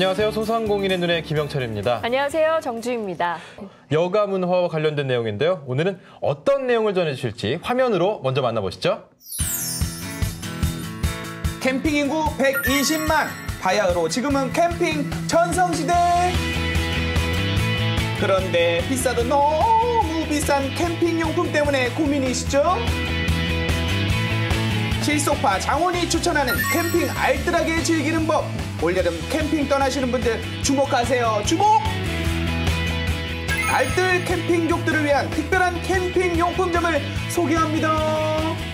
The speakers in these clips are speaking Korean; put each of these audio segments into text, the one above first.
안녕하세요. 소상공인의 눈의 김영철입니다. 안녕하세요. 정주입니다. 여가 문화와 관련된 내용인데요. 오늘은 어떤 내용을 전해주실지 화면으로 먼저 만나보시죠. 캠핑 인구 120만 바야흐로 지금은 캠핑 전성시대 그런데 비싸도 너무 비싼 캠핑 용품 때문에 고민이시죠? 실속파 장원이 추천하는 캠핑 알뜰하게 즐기는 법 올여름 캠핑 떠나시는 분들 주목하세요 주목! 알뜰 캠핑족들을 위한 특별한 캠핑 용품점을 소개합니다.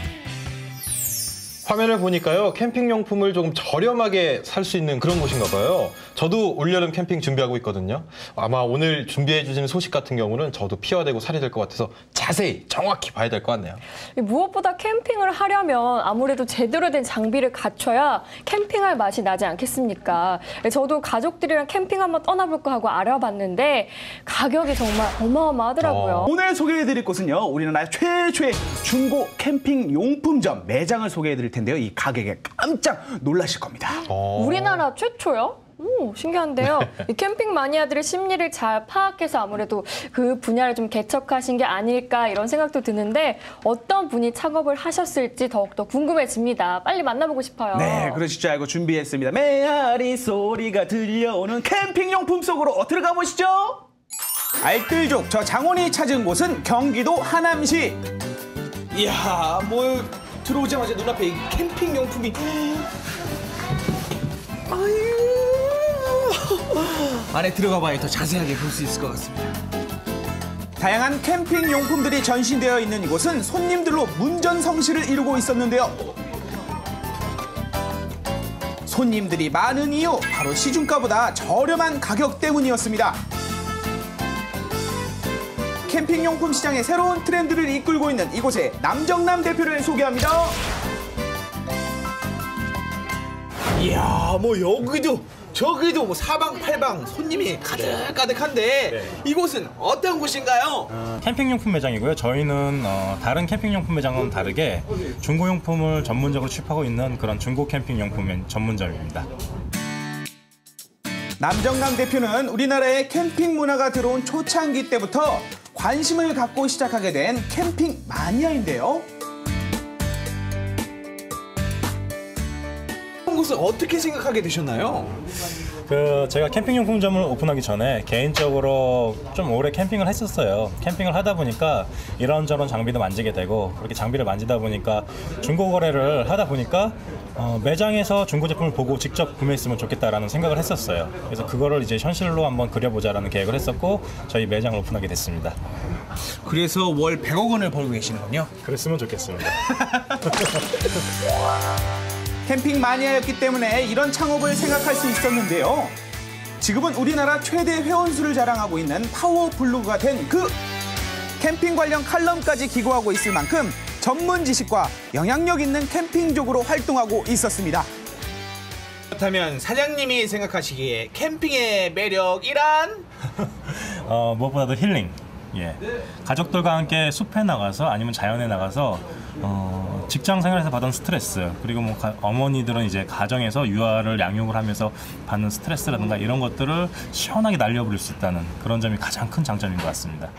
화면을 보니까요. 캠핑 용품을 조금 저렴하게 살 수 있는 그런 곳인가 봐요. 저도 올여름 캠핑 준비하고 있거든요. 아마 오늘 준비해 주시는 소식 같은 경우는 저도 피와 되고 살이 될 것 같아서 자세히 정확히 봐야 될 것 같네요. 무엇보다 캠핑을 하려면 아무래도 제대로 된 장비를 갖춰야 캠핑할 맛이 나지 않겠습니까? 저도 가족들이랑 캠핑 한번 떠나볼까 하고 알아봤는데 가격이 정말 어마어마하더라고요. 어. 오늘 소개해 드릴 곳은요 우리나라 최초의 중고 캠핑 용품점 매장을 소개해 드릴 텐데요 이 가격에 깜짝 놀라실 겁니다. 어. 우리나라 최초요? 오, 신기한데요. 이 캠핑 마니아들의 심리를 잘 파악해서 아무래도 그 분야를 좀 개척하신 게 아닐까 이런 생각도 드는데 어떤 분이 창업을 하셨을지 더욱더 궁금해집니다. 빨리 만나보고 싶어요. 네 그러실 줄 알고 준비했습니다. 메아리 소리가 들려오는 캠핑 용품 속으로 들어가 보시죠. 알뜰족 저 장원이 찾은 곳은 경기도 하남시. 이야 뭐 들어오자마자 눈앞에 이 캠핑 용품이 아유 안에 들어가 봐야 더 자세하게 볼 수 있을 것 같습니다. 다양한 캠핑 용품들이 전시되어 있는 이곳은 손님들로 문전성시를 이루고 있었는데요. 손님들이 많은 이유 바로 시중가보다 저렴한 가격 때문이었습니다. 캠핑용품 시장의 새로운 트렌드를 이끌고 있는 이곳의 남정남 대표를 소개합니다. 이야 뭐 여기도 저기도 뭐 사방팔방 손님이 가득가득한데 이곳은 어떤 곳인가요? 캠핑용품 매장이고요. 저희는 어, 다른 캠핑용품 매장은 다르게 중고용품을 전문적으로 취급하고 있는 그런 중고 캠핑용품 전문점입니다. 남정남 대표는 우리나라에 캠핑 문화가 들어온 초창기 때부터 관심을 갖고 시작하게 된 캠핑 마니아인데요. 이곳은 어떻게 생각하게 되셨나요? 그 제가 캠핑용품점을 오픈하기 전에 개인적으로 좀 오래 캠핑을 했었어요. 캠핑을 하다 보니까 이런저런 장비도 만지게 되고 그렇게 장비를 만지다 보니까 중고 거래를 하다 보니까 어, 매장에서 중고 제품을 보고 직접 구매했으면 좋겠다라는 생각을 했었어요. 그래서 그거를 이제 현실로 한번 그려보자라는 계획을 했었고 저희 매장을 오픈하게 됐습니다. 그래서 월 100억 원을 벌고 계시는군요. 그랬으면 좋겠습니다. 캠핑 마니아였기 때문에 이런 창업을 생각할 수 있었는데요. 지금은 우리나라 최대 회원수를 자랑하고 있는 파워블로그가 된 그 캠핑 관련 칼럼까지 기고하고 있을 만큼 전문 지식과 영향력 있는 캠핑족으로 활동하고 있었습니다. 그렇다면 사장님이 생각하시기에 캠핑의 매력이란? 어, 무엇보다도 힐링. 예. 가족들과 함께 숲에 나가서 아니면 자연에 나가서 어, 직장 생활에서 받은 스트레스 그리고 뭐 가- 어머니들은 이제 가정에서 유아를 양육을 하면서 받는 스트레스라든가 이런 것들을 시원하게 날려버릴 수 있다는 그런 점이 가장 큰 장점인 것 같습니다.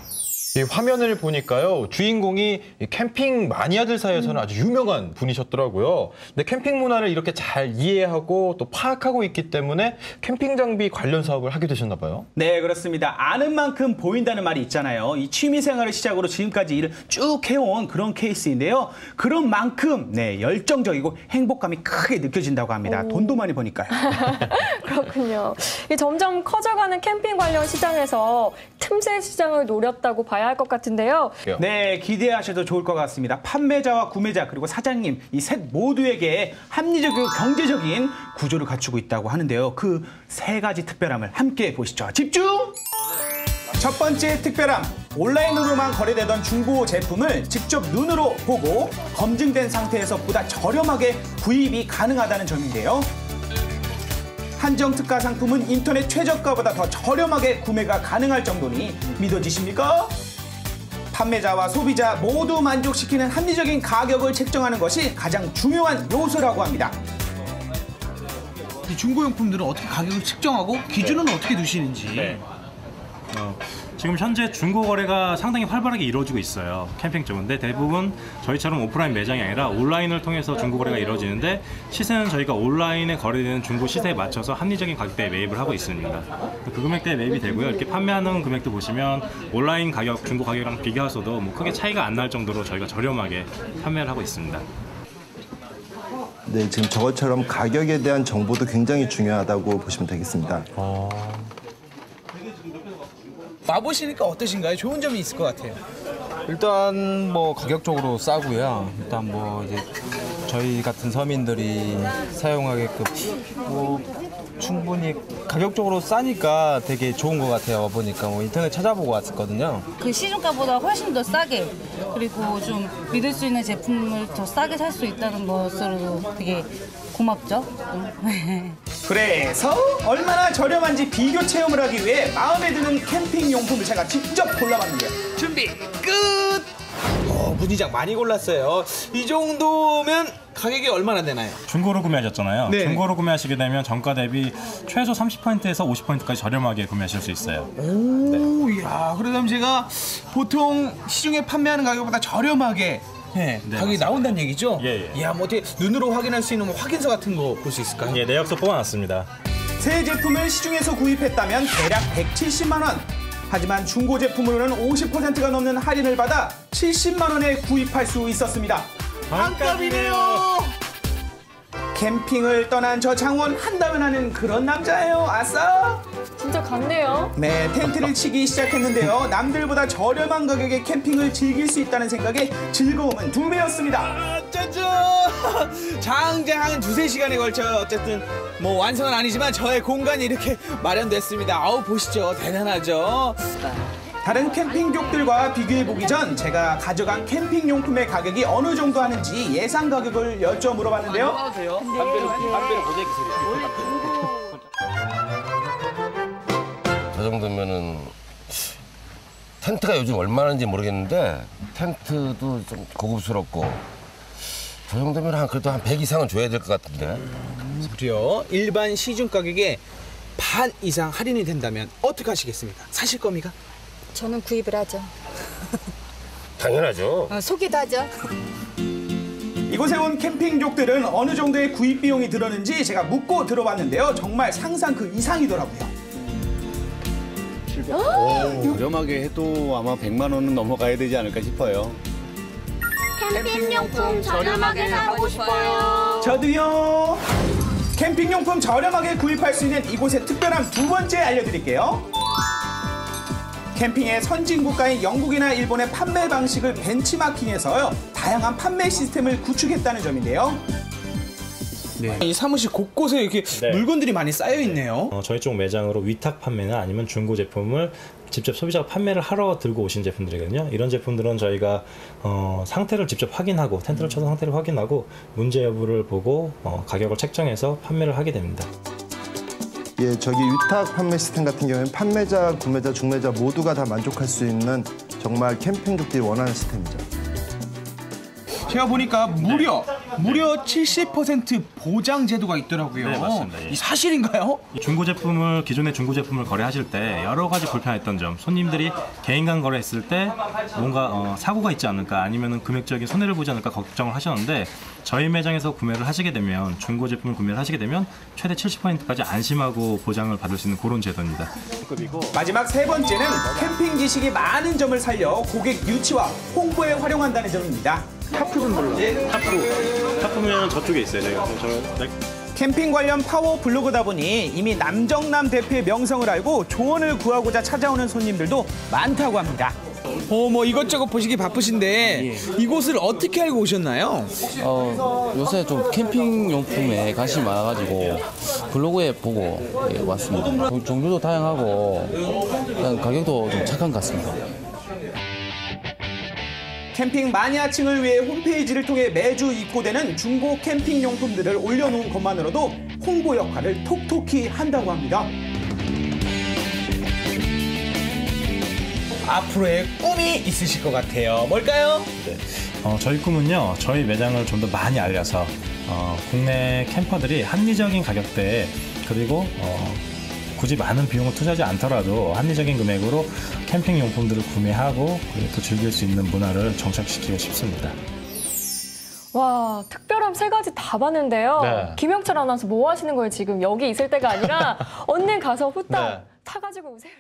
이 화면을 보니까요. 주인공이 이 캠핑 마니아들 사이에서는 아주 유명한 분이셨더라고요. 근데 캠핑 문화를 이렇게 잘 이해하고 또 파악하고 있기 때문에 캠핑 장비 관련 사업을 하게 되셨나 봐요. 네, 그렇습니다. 아는 만큼 보인다는 말이 있잖아요. 이 취미 생활을 시작으로 지금까지 일을 쭉 해온 그런 케이스인데요. 그런 만큼 네, 열정적이고 행복감이 크게 느껴진다고 합니다. 돈도 많이 버니까요. 그렇군요. 이 점점 커져가는 캠핑 관련 시장에서 틈새 시장을 노렸다고 봐야 할 것 같은데요. 네, 기대하셔도 좋을 것 같습니다. 판매자와 구매자 그리고 사장님 이 셋 모두에게 합리적이고 경제적인 구조를 갖추고 있다고 하는데요. 그 세 가지 특별함을 함께 보시죠. 집중! 첫 번째 특별함, 온라인으로만 거래되던 중고 제품을 직접 눈으로 보고 검증된 상태에서 보다 저렴하게 구입이 가능하다는 점인데요. 한정 특가 상품은 인터넷 최저가보다 더 저렴하게 구매가 가능할 정도니 믿어지십니까? 판매자와 소비자 모두 만족시키는 합리적인 가격을 책정하는 것이 가장 중요한 요소라고 합니다. 이 중고용품들은 어떻게 가격을 측정하고 기준은 어떻게 두시는지. 네. 어, 지금 현재 중고 거래가 상당히 활발하게 이루어지고 있어요. 캠핑 쪽인데 대부분 저희처럼 오프라인 매장이 아니라 온라인을 통해서 중고 거래가 이루어지는데 시세는 저희가 온라인에 거래되는 중고 시세에 맞춰서 합리적인 가격대에 매입을 하고 있습니다. 그 금액대에 매입이 되고요. 이렇게 판매하는 금액도 보시면 온라인 가격, 중고 가격이랑 비교하셔도 뭐 크게 차이가 안 날 정도로 저희가 저렴하게 판매를 하고 있습니다. 네, 지금 저것처럼 가격에 대한 정보도 굉장히 중요하다고 보시면 되겠습니다. 와보시니까 어떠신가요? 좋은 점이 있을 것 같아요. 일단 뭐 가격적으로 싸고요. 일단 뭐 이제 저희 같은 서민들이 사용하게끔 뭐 충분히 가격적으로 싸니까 되게 좋은 것 같아요. 보니까 뭐 인터넷 찾아보고 왔었거든요. 그 시중가보다 훨씬 더 싸게 그리고 좀 믿을 수 있는 제품을 더 싸게 살 수 있다는 것으로도 되게 고맙죠. 네. 그래서 얼마나 저렴한지 비교 체험을 하기 위해 마음에 드는 캠핑 용품을 제가 직접 골라봤는데요. 준비 끝! 어, 문희장 많이 골랐어요. 이 정도면 가격이 얼마나 되나요? 중고로 구매하셨잖아요. 네. 중고로 구매하시게 되면 정가 대비 최소 30%에서 50%까지 저렴하게 구매하실 수 있어요. 오, 이야, 그러면 제가 보통 시중에 판매하는 가격보다 저렴하게 네, 네, 가격이 맞습니다. 나온다는 얘기죠? 예, 예. 이야, 뭐 어떻게 눈으로 확인할 수 있는 뭐 확인서 같은 거 볼 수 있을까요? 예, 내역서 뽑아놨습니다. 새 제품을 시중에서 구입했다면 대략 170만 원. 하지만 중고 제품으로는 50%가 넘는 할인을 받아 70만 원에 구입할 수 있었습니다. 반값이네요. 캠핑을 떠난 저 장원 한다면 하는 그런 남자예요. 아싸! 진짜 같네요. 네, 텐트를 치기 시작했는데요. 남들보다 저렴한 가격에 캠핑을 즐길 수 있다는 생각에 즐거움은 두 배였습니다. 짜잔! 장장 한 두세 시간에 걸쳐 어쨌든 뭐 완성은 아니지만 저의 공간이 이렇게 마련됐습니다. 아우 보시죠. 대단하죠? 다른 캠핑족들과 비교해보기 전 제가 가져간 캠핑 용품의 가격이 어느 정도 하는지 예상 가격을 여쭤 물어봤는데요. 저 정도면은 텐트가 요즘 얼마인지 모르겠는데 텐트도 좀 고급스럽고 저 정도면 한 그래도 한 100 이상은 줘야 될 것 같은데 무려 일반 시중 가격의 반 이상 할인이 된다면 어떻게 하시겠습니까? 사실 겁니까? 저는 구입을 하죠. 당연하죠 어, 소기도 하죠. 이곳에 온 캠핑족들은 어느 정도의 구입 비용이 들었는지 제가 묻고 들어봤는데요. 정말 상상 그 이상이더라고요. 저렴하게 해도 아마 100만 원은 넘어가야 되지 않을까 싶어요. 캠핑용품 저렴하게 사고 싶어요. 저도요. 캠핑용품 저렴하게 구입할 수 있는 이곳의 특별한 두 번째 알려드릴게요. 캠핑의 선진 국가인 영국이나 일본의 판매 방식을 벤치마킹해서요. 다양한 판매 시스템을 구축했다는 점인데요. 이 사무실 곳곳에 이렇게 네. 물건들이 많이 쌓여 있네요. 어, 저희 쪽 매장으로 위탁 판매나 아니면 중고 제품을 직접 소비자가 판매를 하러 들고 오신 제품들이거든요. 이런 제품들은 저희가 어, 상태를 직접 확인하고 텐트를 쳐서 상태를 확인하고 문제 여부를 보고 어, 가격을 책정해서 판매를 하게 됩니다. 예, 저기 위탁 판매 시스템 같은 경우에는 판매자, 구매자, 중매자 모두가 다 만족할 수 있는 정말 캠핑족들이 원하는 시스템이죠. 제가 보니까 무려 무려 70% 보장 제도가 있더라고요. 네, 맞습니다. 예. 이 사실인가요? 이 중고 제품을 기존의 중고 제품을 거래하실 때 여러 가지 불편했던 점, 손님들이 개인 간 거래했을 때 뭔가 어, 사고가 있지 않을까 아니면은 금액적인 손해를 보지 않을까 걱정을 하셨는데 저희 매장에서 구매를 하시게 되면 중고 제품을 구매를 하시게 되면 최대 70%까지 안심하고 보장을 받을 수 있는 그런 제도입니다. 마지막 세 번째는 캠핑 지식이 많은 점을 살려 고객 유치와 홍보에 활용한다는 점입니다. 타프 타프면 저쪽에 있어요. 저희가 저, 네. 캠핑 관련 파워 블로그다 보니 이미 남정남 대표의 명성을 알고 조언을 구하고자 찾아오는 손님들도 많다고 합니다. 어, 뭐 이것저것 보시기 바쁘신데 이곳을 어떻게 알고 오셨나요? 어, 요새 좀 캠핑 용품에 관심이 많아가지고 블로그에 보고 예, 왔습니다. 종- 종류도 다양하고 일단 가격도 좀 착한 것 같습니다. 캠핑 마니아층을 위해 홈페이지를 통해 매주 입고되는 중고 캠핑 용품들을 올려놓은 것만으로도 홍보 역할을 톡톡히 한다고 합니다. 앞으로의 꿈이 있으실 것 같아요. 뭘까요? 어, 저희 꿈은요, 저희 매장을 좀 더 많이 알려서 어, 국내 캠퍼들이 합리적인 가격대에 그리고 어, 굳이 많은 비용을 투자하지 않더라도 합리적인 금액으로 캠핑 용품들을 구매하고 그리고 또 즐길 수 있는 문화를 정착시키고 싶습니다. 와, 특별함 세 가지 다 봤는데요. 네. 김영철 아나운서 뭐 하시는 거예요, 지금? 여기 있을 때가 아니라 얼른 가서 후딱 네. 타가지고 오세요.